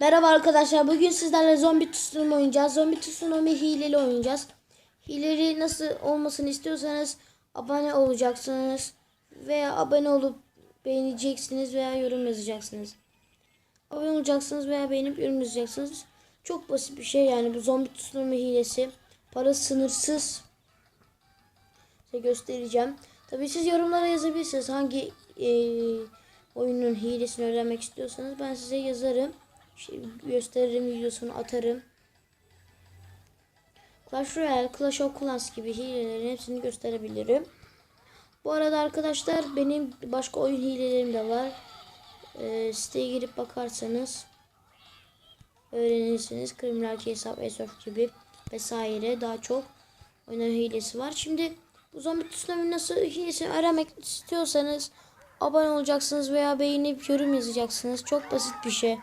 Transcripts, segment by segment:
Merhaba arkadaşlar. Bugün sizlerle zombi tsunami oynayacağız. Zombi tsunami hileli oynayacağız. Hileli nasıl olmasını istiyorsanız abone olacaksınız. Veya abone olup beğeneceksiniz veya yorum yazacaksınız. Abone olacaksınız veya beğenip yorum yazacaksınız. Çok basit bir şey yani bu zombi tsunami hilesi. Para sınırsız. Size göstereceğim. Tabii siz yorumlara yazabilirsiniz. Hangi eee, oyunun hilesini öğrenmek istiyorsanız ben size yazarım. Şey, gösteririm videosunu atarım. Clash Royale, Clash of Clans gibi hilelerin hepsini gösterebilirim. Bu arada arkadaşlar benim başka oyun hilelerim de var. Ee, siteye girip bakarsanız öğrenirsiniz. Kriminal hesap, Airsoft gibi vesaire daha çok oyun hilesi var. Şimdi bu zombi tsunami nasıl hilesini öğrenmek istiyorsanız abone olacaksınız veya beğenip yorum yazacaksınız. Çok basit bir şey.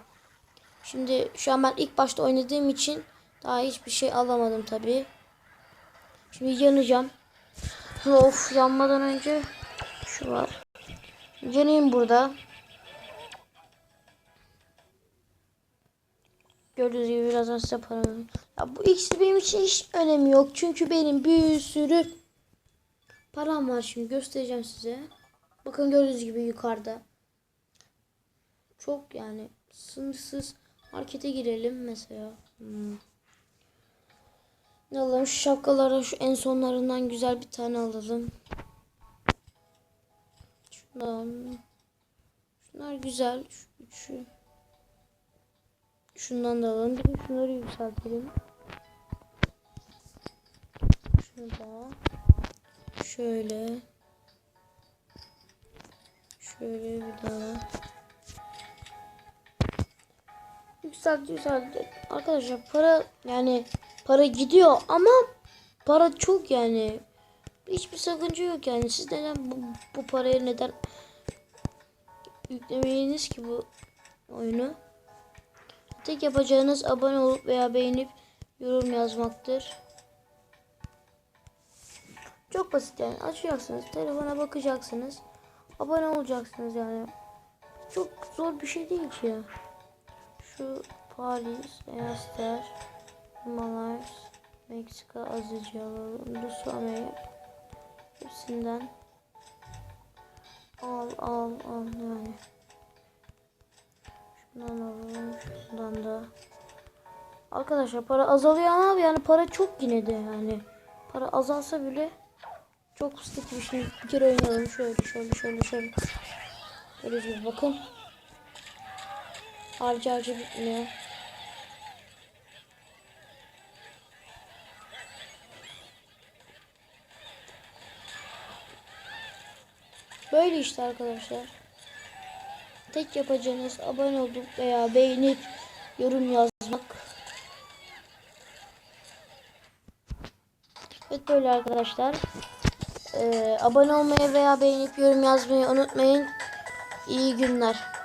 Şimdi şu an ben ilk başta oynadığım için daha hiçbir şey alamadım tabi. Şimdi yanacağım. Of yanmadan önce şu var. Yanayım burada. Gördüğünüz gibi birazdan size paramı. Ya bu ikisi benim için hiç önemi yok. Çünkü benim bir sürü param var şimdi göstereceğim size. Bakın gördüğünüz gibi yukarıda. Çok yani sınırsız markete girelim mesela. Hmm. Alalım şu şapkalara şu en sonlarından güzel bir tane alalım. Şundan. Şunlar güzel. Şu, şu. Şundan da alalım. Bir de şunları yükseltelim. Şunu da. Şöyle. Şöyle bir daha. Yükseldi yükseldi. Arkadaşlar para yani para gidiyor ama para çok yani. Hiçbir sakınca yok yani. Siz neden bu, bu parayı neden yüklemeyiniz ki bu oyunu? Tek yapacağınız abone olup veya beğenip yorum yazmaktır. Çok basit yani. Açacaksınız. Telefona bakacaksınız. Abone olacaksınız yani. Çok zor bir şey değil ki ya. Şu Paris, Easter, Himalayas, Meksika azıcık alalım. Lusame hepsinden al al al yani. Şundan alalım. Şundan da. Arkadaşlar para azalıyor ama yani para çok yine de yani. Para azalsa bile çok sıkıntı bir şey. Bir kere oynayalım. Şöyle şöyle şöyle şöyle. Böyle gibi bakın. Harcı harcı bitmiyor. Böyle işte arkadaşlar. Tek yapacağınız abone olup veya beğenip yorum yazmak. Evet böyle arkadaşlar. Ee, abone olmayı veya beğenip yorum yazmayı unutmayın. İyi günler.